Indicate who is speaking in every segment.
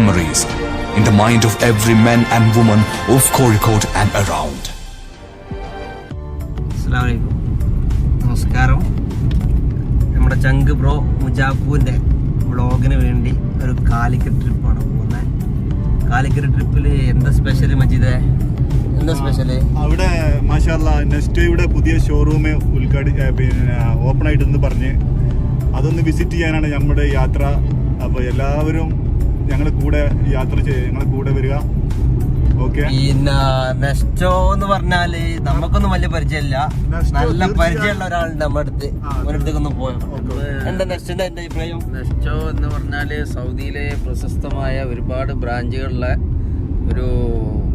Speaker 1: memories in the mind of every man and woman of Kozhikode and around.
Speaker 2: അസ്സലാമലൈക്കും. നമസ്കാരം. നമ്മുടെ ചങ്ക് bro മുജാബുവിന്റെ വ്ളോഗിന് വേണ്ടി ഒരു കാലിക്കറ്റ് ട്രിപ്പാണ് പോകുന്നത്. കാലിക്കറ്റ് ട്രിപ്പിൽ എന്താ സ്പെഷ്യൽ മജീദ്? എന്താ സ്പെഷ്യൽ
Speaker 3: അവിടെ മാഷാല്ല നെസ്റ്റോയുടെ പുതിയ ഷോറൂം ഉദ്ഘാടി പിന്നെ ഓപ്പൺ ആയിട്ടെന്ന് പറഞ്ഞ് അതൊന്ന് വിസിറ്റ് ചെയ്യാനാണ് നമ്മുടെ യാത്ര. അപ്പോൾ എല്ലാവരും ഞങ്ങളുടെ കൂടെ യാത്ര ചെയ്യുക ഞങ്ങളുടെ കൂടെ വരിക. ഓക്കെ
Speaker 2: പിന്നെ മെസ്റ്റോ എന്ന് പറഞ്ഞാൽ നമുക്കൊന്നും വലിയ പരിചയമില്ല. നല്ല പരിചയമുള്ള ഒരാളുണ്ട് നമ്മുടെ അടുത്ത്.
Speaker 3: ആ,
Speaker 2: അവരുടെ അടുത്തേക്കൊന്ന് പോയോ
Speaker 3: ഓക്കെ.
Speaker 2: എന്താ നെക്സ്റ്റിന്റെ എന്റെ അഭിപ്രായം?
Speaker 4: നെസ്റ്റോ എന്ന് പറഞ്ഞാൽ സൗദിയിലെ പ്രശസ്തമായ ഒരുപാട് ബ്രാഞ്ചുകളുള്ള ഒരു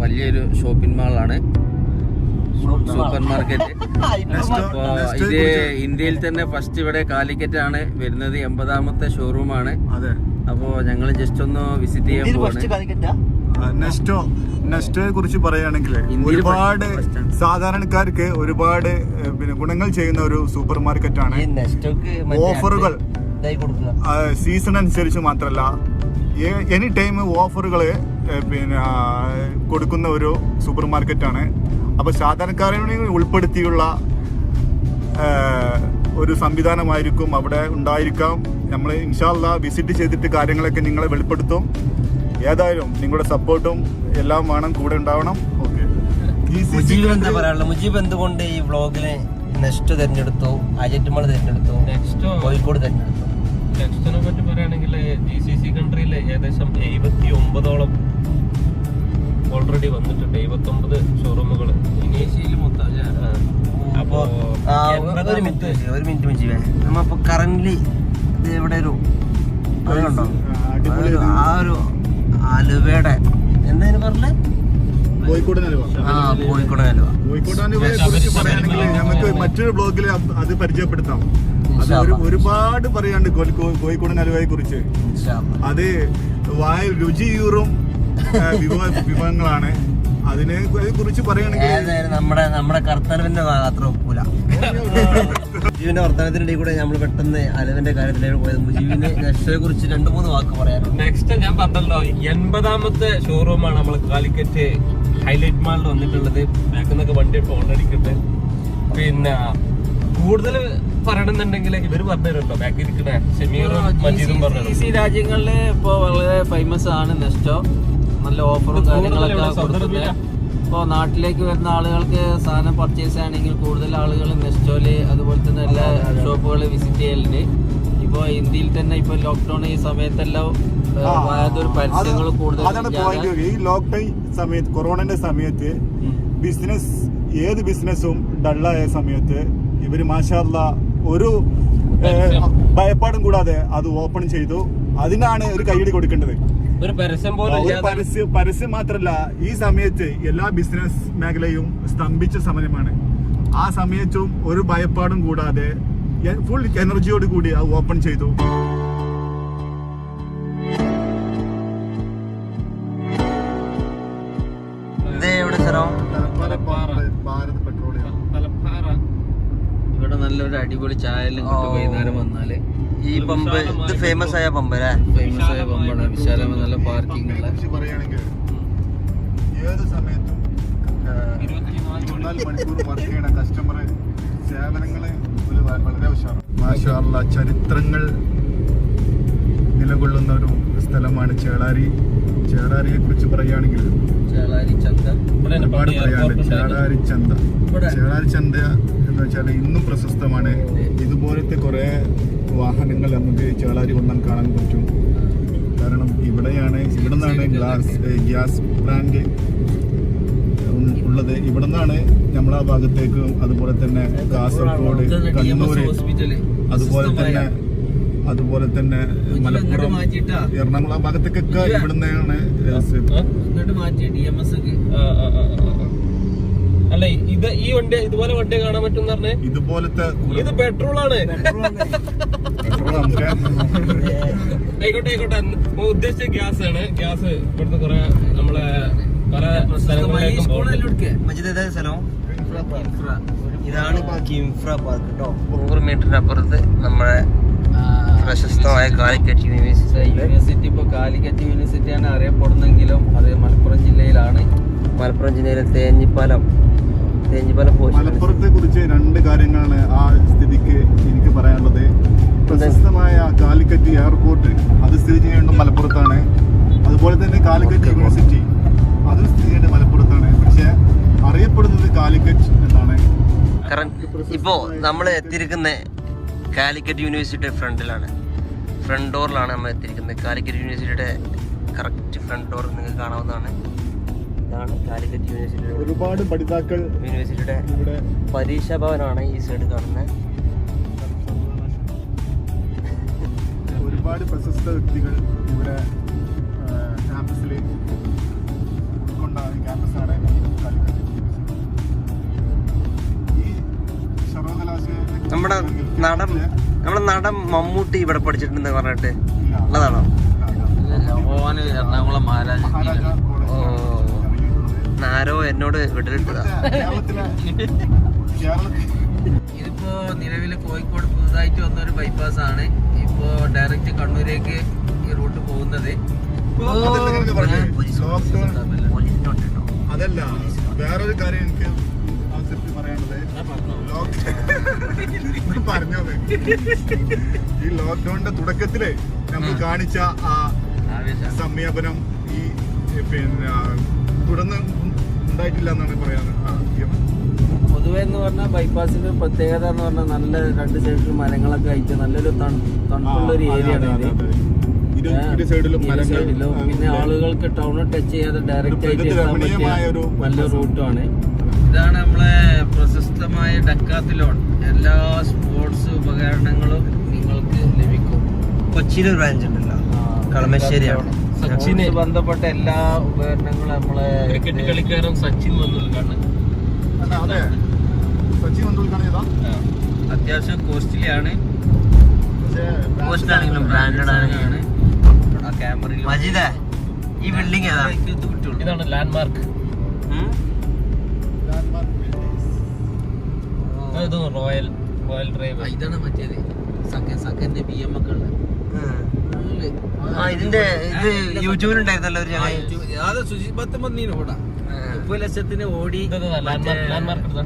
Speaker 4: വലിയൊരു ഷോപ്പിംഗ് മാളാണ് സൂപ്പർ മാർക്കറ്റ് ഇത് ഇന്ത്യയിൽ തന്നെ ഫസ്റ്റ് ഇവിടെ കാലിക്കറ്റ് ആണ് വരുന്നത് എൺപതാമത്തെ ഷോറൂമാണ്
Speaker 3: അതെ.
Speaker 4: അപ്പോൾ ഞങ്ങൾ ജസ്റ്റ് ഒന്ന് വിസിറ്റ് ചെയ്യാൻ പോവാണ്
Speaker 3: നെസ്റ്റോ നെസ്റ്റോയെ കുറിച്ച് പറയുകയാണെങ്കിൽ ഒരുപാട് സാധാരണക്കാർക്ക് ഒരുപാട് പിന്നെ ഗുണങ്ങൾ ചെയ്യുന്ന ഒരു സൂപ്പർ മാർക്കറ്റ് ആണ്
Speaker 2: നെസ്റ്റോക്ക്
Speaker 3: ഓഫറുകൾ. സീസൺ അനുസരിച്ച് മാത്രമല്ല എനി ടൈം ഓഫറുകൾ പിന്നെ കൊടുക്കുന്ന ഒരു സൂപ്പർ ആണ്. അപ്പോൾ സാധാരണക്കാരെ ഉൾപ്പെടുത്തിയുള്ള ഒരു സംവിധാനമായിരിക്കും അവിടെ ഉണ്ടായിരിക്കാം. നമ്മൾ ഇൻഷാല്ല വിസിറ്റ് ചെയ്തിട്ട് കാര്യങ്ങളൊക്കെ നിങ്ങളെ വെളിപ്പെടുത്തും. ഏതായാലും നിങ്ങളുടെ സപ്പോർട്ടും എല്ലാം വേണം കൂടെ ഉണ്ടാവണം. ഓക്കെ
Speaker 2: മുജീബ് എന്താ പറയാനുള്ളത്? മുജീബ് എന്തുകൊണ്ട് ഈ വ്ളോഗിനെ നെക്സ്റ്റ് തിരഞ്ഞെടുത്തു? അജറ്റുമൾ തിരഞ്ഞെടുത്തു?
Speaker 5: നെക്സ്റ്റ്
Speaker 2: കോഴിക്കോട് തിരഞ്ഞെടുത്തു.
Speaker 5: നെക്സ്റ്റിനെ പറ്റി പറയുകയാണെങ്കിൽ ജി സി സി കൺട്രിയിൽ ഏകദേശം എഴുപത്തി ഒമ്പതോളം ഓൾറെഡി വന്നിട്ടുണ്ട് എഴുപത്തി ഒമ്പത് ഷോറൂമുകൾ ഇനി ആ,
Speaker 2: അപ്പോ
Speaker 5: അപ്പോ
Speaker 2: ഒരു മിനിറ്റ് ഒരു മിനിറ്റ് ഇത് ഇവിടെ ഒരു അത് കണ്ടോ
Speaker 3: അടിപൊളി
Speaker 2: ഒരു- ആ ഒരു അലുവയുടെ എന്തായാലും പറഞ്ഞേ? ആ അലുവ.
Speaker 3: കുറിച്ച് പറയുകയാണെങ്കിൽ മറ്റൊരു ബ്ലോഗിൽ അത് പരിചയപ്പെടുത്താം. അത് ഒരു ഒരുപാട് പറയാണ്ട് കോഴിക്കോട് അലുവയെ കുറിച്ച്. അത് വായ രുചിയൂറും വിഭവങ്ങളാണ്. അതിനെ കുറിച്ച് പറയുകയാണെങ്കിൽ
Speaker 2: നമ്മുടെ നമ്മുടെ കർത്തലവിന്റെ അത്ര ഒക്കൂല മുജീബിന്റെ വർത്തമാനത്തിനിടയിൽ കൂടെ നമ്മൾ പെട്ടെന്ന് അലവന്റെ കാര്യത്തിലേക്ക് പോയത് മുജീബിന് നെക്സ്റ്റയെ കുറിച്ച് രണ്ടു മൂന്ന് വാക്ക് പറയാം
Speaker 5: നെക്സ്റ്റ് ഞാൻ പറഞ്ഞല്ലോ എൺപതാമത്തെ ഷോറൂമാണ് നമ്മൾ കാലിക്കറ്റ് ഹൈലൈറ്റ് മാളിൽ വന്നിട്ടുള്ളത്. ബാക്കിൽ നിന്നൊക്കെ വണ്ടി ഫോൺ അടിക്കുന്നത് പിന്നെ കൂടുതൽ പറയണമെന്നുണ്ടെങ്കിൽ ഇവർ പറഞ്ഞിട്ടുണ്ടോ ബാക്കി ഇരിക്കണേ ഷമീറും മജീദും പറഞ്ഞു
Speaker 4: ഈ രാജ്യങ്ങളിൽ ഇപ്പോൾ വളരെ ഫേമസ് ആണ് നെസ്റ്റോ. നല്ല ഓഫറും കാര്യങ്ങളൊക്കെ കൊടുക്കുന്നത് ഇപ്പോൾ നാട്ടിലേക്ക് വരുന്ന ആളുകൾക്ക് സാധനം പർച്ചേസ് ചെയ്യണമെങ്കിൽ കൂടുതൽ ആളുകൾ നെസ്റ്റോൽ അതുപോലെ തന്നെ എല്ലാ ഷോപ്പുകൾ വിസിറ്റ് ചെയ്യലുണ്ട്. ഇപ്പോൾ ഇന്ത്യയിൽ തന്നെ ഇപ്പോൾ ലോക്ക്ഡൗൺ ഈ സമയത്തെല്ലാം പരസ്യങ്ങൾ കൂടുതൽ
Speaker 3: ഈ ലോക്ക്ഡൌൺ സമയത്ത് കൊറോണന്റെ സമയത്ത് ബിസിനസ് ഏത് ബിസിനസ്സും ഡള്ളായ സമയത്ത് ഇവർ മാഷാല്ല ഒരു ഭയപ്പാടും കൂടാതെ അത് ഓപ്പൺ ചെയ്തു. അതിനാണ് ഒരു കൈയടി കൊടുക്കേണ്ടത്.
Speaker 5: ഒരു പരസ്യം പോലും
Speaker 3: പരസ്യം മാത്രല്ല ഈ സമയത്ത് എല്ലാ ബിസിനസ് മേഖലയും സ്തംഭിച്ച സമയമാണ് ആ സമയത്തും ഒരു ഭയപ്പാടും കൂടാതെ ഫുൾ എനർജിയോട് കൂടി അത് ഓപ്പൺ ചെയ്തു.
Speaker 4: ഇവിടെ നല്ലൊരു അടിപൊളി
Speaker 2: ചായലും.
Speaker 4: വൈകുന്നേരം വന്നാൽ.
Speaker 2: ഈ പമ്പ് ഇത് ഫേമസ് ആയ പമ്പ് അല്ലേ
Speaker 4: ഫേമസ് ആയ പമ്പാണ്. വിശാലമായ നല്ല പാർക്കിംഗ് ഉള്ള.
Speaker 3: ഏത് സമയത്തും ഇരുപത്തിനാല് മണിക്കൂർ വർക്ക് ചെയ്യണ കസ്റ്റമർ സേവനങ്ങളെ വളരെ മാഷാള്ള ചരിത്രങ്ങൾ നിലകൊള്ളുന്ന ഒരു സ്ഥലമാണ് ചേളാരി. ചേളാരിയെ കുറിച്ച് പറയുകയാണെങ്കിൽ
Speaker 4: ചേളാരി ചന്ത.
Speaker 5: ഇവിടെ തന്നെ
Speaker 3: ഒരുപാട് പറയാനുണ്ട്. ചേളാരി ചന്ത.
Speaker 4: ഇവിടെ.
Speaker 3: ചേളാരി ചന്ത എന്ന് വെച്ചാൽ ഇന്നും പ്രശസ്തമാണ്. ഇതുപോലത്തെ കുറെ വാഹനങ്ങൾ നമുക്ക് ചേളാരി ഒന്നും കാണാൻ പറ്റും. കാരണം ഇവിടെയാണ് ഇവിടെ നിന്നാണ് ഗ്ലാസ് ഗ്യാസ് പ്ലാന്റ് ഉള്ളത്. ഇവിടെ നിന്നാണ് നമ്മളെ ഭാഗത്തേക്ക് അതുപോലെ തന്നെ കാസർഗോഡ് കണ്ണൂര് അതുപോലെ തന്നെ അതുപോലെ തന്നെ മലപ്പുറം എറണാകുളം ഭാഗത്തേക്കൊക്കെ ഇവിടെ നിന്നാണ്
Speaker 4: മാറ്റി ഡി എം എസ്
Speaker 5: ആ, ആ, ആ, ആ, ആ. അല്ല ഇത് ഈ വണ്ടി ഇതുപോലെ വണ്ടി കാണാൻ പറ്റും
Speaker 3: ഇതുപോലത്തെ
Speaker 5: ഇത് പെട്രോൾ ആണ് ആയിക്കോട്ടെ ആയിക്കോട്ടെ. ഉദ്ദേശിച്ച ഗ്യാസ് ആണ്. ഗ്യാസ് ഇവിടുത്തെ കുറെ നമ്മളെ പല സ്ഥലങ്ങളിലേക്കും
Speaker 2: സ്ഥലം? ഇതാണ് കിംഫ്ര പാർക്ക് കേട്ടോ നൂറ് മീറ്ററിന് അപ്പുറത്ത് നമ്മുടെ പ്രശസ്തമായ കാലിക്കറ്റ് യൂണിവേഴ്സിറ്റി.
Speaker 4: യൂണിവേഴ്സിറ്റി ഇപ്പോൾ കാലിക്കറ്റ് യൂണിവേഴ്സിറ്റിയാണ് അറിയപ്പെടുന്നെങ്കിലും അത് മലപ്പുറം ജില്ലയിലാണ്.
Speaker 2: മലപ്പുറം ജില്ലയിലെ തേഞ്ഞിപ്പാലം. തേഞ്ഞിപ്പാലം പോയി
Speaker 3: മലപ്പുറത്തെ കുറിച്ച് രണ്ട് കാര്യങ്ങളാണ് ആ സ്ഥിതിക്ക് എനിക്ക് പറയാനുള്ളത്. പ്രശസ്തമായ കാലിക്കറ്റ് എയർപോർട്ട്. അത് സ്ഥിതി ചെയ്യേണ്ടത് മലപ്പുറത്താണ്. അതുപോലെ തന്നെ കാലിക്കറ്റ് യൂണിവേഴ്സിറ്റി. അത് സ്ഥിതി ചെയ്യേണ്ടത് മലപ്പുറത്താണ്. പക്ഷേ അറിയപ്പെടുന്നത് കാലിക്കറ്റ് എന്നാണ്.
Speaker 2: കാരണം ഇപ്പോൾ നമ്മൾ എത്തിയിരിക്കുന്ന കാലിക്കറ്റ് യൂണിവേഴ്സിറ്റി ഫ്രണ്ടിലാണ്. ഫ്രണ്ട് ഡോറിലാണ് നമ്മൾ എത്തിയിരിക്കുന്നത്. കാലിക്കറ്റ് യൂണിവേഴ്സിറ്റിയുടെ കറക്റ്റ് ഫ്രണ്ട് ഡോർ നിങ്ങൾക്ക് കാണാവുന്നതാണ്. ഇതാണ് കാലിക്കറ്റ് യൂണിവേഴ്സിറ്റിയുടെ
Speaker 3: ഒരുപാട് പഠിതാക്കൾ
Speaker 2: യൂണിവേഴ്സിറ്റിയുടെ
Speaker 3: ഇവിടെ
Speaker 2: പരീക്ഷാ ഭവനാണ് ഈ സൈഡ് കാണുന്നത്.
Speaker 3: ഒരുപാട് പ്രശസ്ത വ്യക്തികൾ ഇവിടെ ക്യാമ്പസിൽ ഉൾക്കൊണ്ട ക്യാമ്പസാണ്. ഈ സർവകലാശാല
Speaker 2: നമ്മുടെ നടൻ നമ്മുടെ നടൻ മമ്മൂട്ടി ഇവിടെ പഠിച്ചിട്ടുണ്ടെന്ന് പറഞ്ഞിട്ട്. ഉള്ളതാണോ?
Speaker 4: ഭഗവാന് എറണാകുളം മഹാരാജ
Speaker 3: നാരോ
Speaker 2: ആരോ എന്നോട് വിടലിട്ടതാ
Speaker 3: കേരളത്തിൽ
Speaker 4: ഇതിപ്പോ നിലവിൽ കോഴിക്കോട് പുതുതായിട്ട് വന്ന ഒരു ബൈപ്പാസ് ആണ്. ഇപ്പോ ഡയറക്റ്റ് കണ്ണൂരേക്ക് ഈ റൂട്ട് പോകുന്നത്.
Speaker 3: അതല്ല പറഞ്ഞത്. ലോക്ക്ഡൗൺ
Speaker 2: പോലീസിന്റെ
Speaker 3: അതല്ല വേറൊരു കാര്യം എനിക്ക് ആസിഫ് പറയാനുള്ളത്. ലോക്ക് പറഞ്ഞത്. ഈ ലോക്ക്ഡൌണിന്റെ തുടക്കത്തിൽ നമ്മൾ കാണിച്ച ആ സമീപനം ഈ പിന്നെ തുടർന്ന് ഉണ്ടായിട്ടില്ല എന്നാണ് ആദ്യം
Speaker 4: പൊതുവെ എന്ന് പറഞ്ഞാൽ ബൈപ്പാസിന്റെ ഒരു പ്രത്യേകത എന്ന് പറഞ്ഞാൽ നല്ല രണ്ട് സൈഡിൽ മരങ്ങളൊക്കെ ആയിട്ട് നല്ലൊരു തണു- തണുപ്പുള്ള ഒരു ഏരിയ ആണ് ഇത്. പിന്നെ ആളുകൾക്ക് ടൗൺ ടച്ച് ചെയ്യാതെ ഡയറക്റ്റ് ആയിട്ട് എത്താൻ പറ്റിയ
Speaker 3: ഒരു
Speaker 4: നല്ല റൂട്ടാണ് ഇതാണ് നമ്മളെ പ്രശസ്തമായ ഡക്കാത്തിലോൺ. എല്ലാ സ്പോർട്സ് ഉപകരണങ്ങളും നിങ്ങൾക്ക് ലഭിക്കും.
Speaker 2: കൊച്ചിയിൽ ബ്രാഞ്ച് ഉണ്ടല്ലോ. കളമശ്ശേരിയാണ്
Speaker 4: സച്ചിന് ബന്ധപ്പെട്ട എല്ലാ ഉപകരണങ്ങളും നമ്മളെ
Speaker 5: ക്രിക്കറ്റ് കളിക്കാരൻ സച്ചിൻ വന്നു
Speaker 3: കാരണം അതെ. സച്ചിൻ മന്ദുൽക്കാണ് ചെയ്താ
Speaker 4: അത്യാവശ്യം കോസ്റ്റ്ലി ആണ്.
Speaker 2: Cost ആണെങ്കിലും.
Speaker 4: ആ ക്യാമറയിൽ
Speaker 2: മജീദേ ഈ ബിൽഡിംഗ് ഏതാ?
Speaker 5: ഇതാണ് ലാൻഡ്മാർക്ക്. ഇത് റോയൽ റോയൽ ഡ്രൈവ്
Speaker 4: ഇതാണ് മറ്റേത്. സക്കൻ ബി എം ഒക്കെ.
Speaker 2: ആ. ഇതിന്റെ ഇത് ഒരു
Speaker 4: മുപ്പത് ലക്ഷത്തിന് ഓടി
Speaker 5: ലാൻഡ്മാർക്ക് ഇതാ,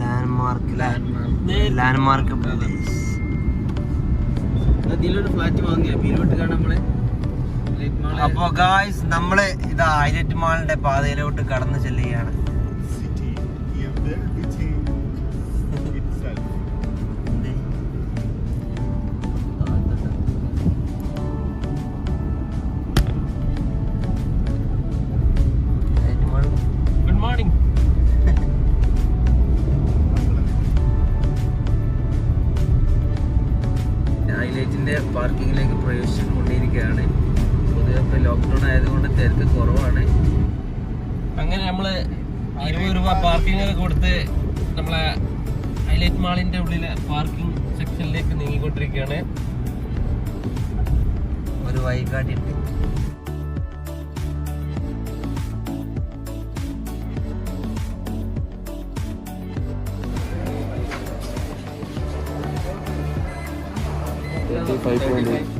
Speaker 2: ലാൻഡ്മാർക്ക്. ലാൻഡ്മാർക്ക് പ്ലേസ്
Speaker 4: അപ്പോ ഫ്ലാറ്റ് വാങ്ങിയ? പിരിവിട്ട് കാണാൻ നമ്മളെ.
Speaker 2: അപ്പൊ ഗായ്സ് നമ്മൾ ഇത് ഹൈലൈറ്റ് മാളിന്റെ പാതയിലോട്ട് കടന്നു ചെല്ലുകയാണ്.
Speaker 5: പാർക്കിംഗ് നമ്മളെ ഹൈലൈറ്റ് മാളിന്റെ ഉള്ളിലെ പാർക്കിംഗ് സെക്ഷനിലേക്ക് നീങ്ങിക്കൊണ്ടിരിക്കുകയാണ്.
Speaker 2: ഒരു വൈകാട്ടി ഉണ്ട്.
Speaker 5: നെക്സ്റ്റോന്റെ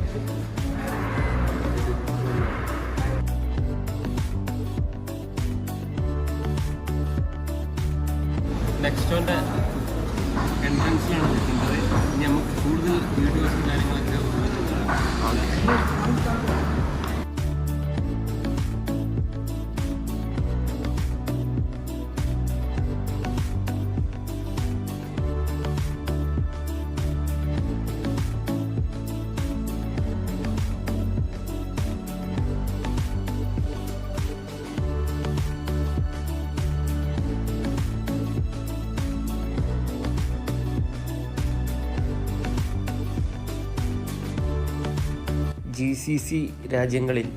Speaker 6: ജി സി സി രാജ്യങ്ങളിൽ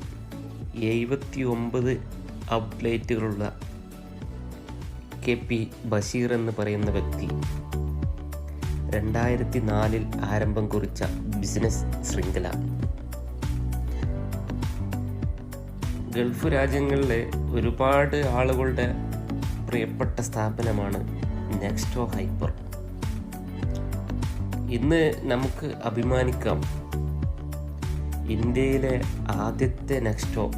Speaker 6: എഴുപത്തി ഒമ്പത് ഔട്ട്ലെറ്റുകളുള്ള കെ പി ബഷീർ എന്ന് പറയുന്ന വ്യക്തി രണ്ടായിരത്തി നാലിൽ ആരംഭം കുറിച്ച ബിസിനസ് ശൃംഖല. ഗൾഫ് രാജ്യങ്ങളിലെ ഒരുപാട് ആളുകളുടെ പ്രിയപ്പെട്ട സ്ഥാപനമാണ് നെക്സ്റ്റോ ഹൈപ്പർ. ഇന്ന് നമുക്ക് അഭിമാനിക്കാം ഇന്ത്യയിലെ ആദ്യത്തെ നെക്സ്റ്റോ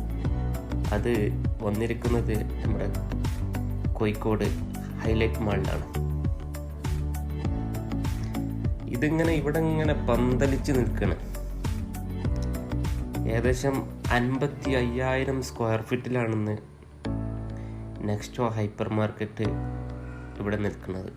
Speaker 6: അത് വന്നിരിക്കുന്നത് നമ്മുടെ കോഴിക്കോട് ഹൈലൈറ്റ് മാളിലാണ് ഇതിങ്ങനെ ഇവിടെ ഇങ്ങനെ പന്തലിച്ച് നിൽക്കണം. ഏകദേശം അൻപത്തി അയ്യായിരം സ്ക്വയർ ഫീറ്റിലാണെന്ന് നെക്സ്റ്റോ ഹൈപ്പർ മാർക്കറ്റ് ഇവിടെ നിൽക്കുന്നത്.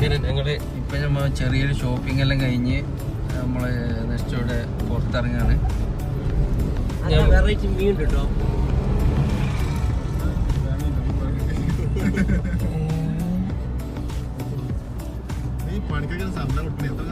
Speaker 5: അങ്ങനെ ഞങ്ങൾ
Speaker 4: ഇപ്പൊ നമ്മൾ ചെറിയൊരു ഷോപ്പിംഗ് എല്ലാം കഴിഞ്ഞ് നമ്മൾ നെക്സ്റ്റോടെ പുറത്തിറങ്ങാണ്.
Speaker 2: വെറൈറ്റി മീൻ കേട്ടോ
Speaker 3: പണിക്കൊക്കെ കൊടുക്കണേ എത്ര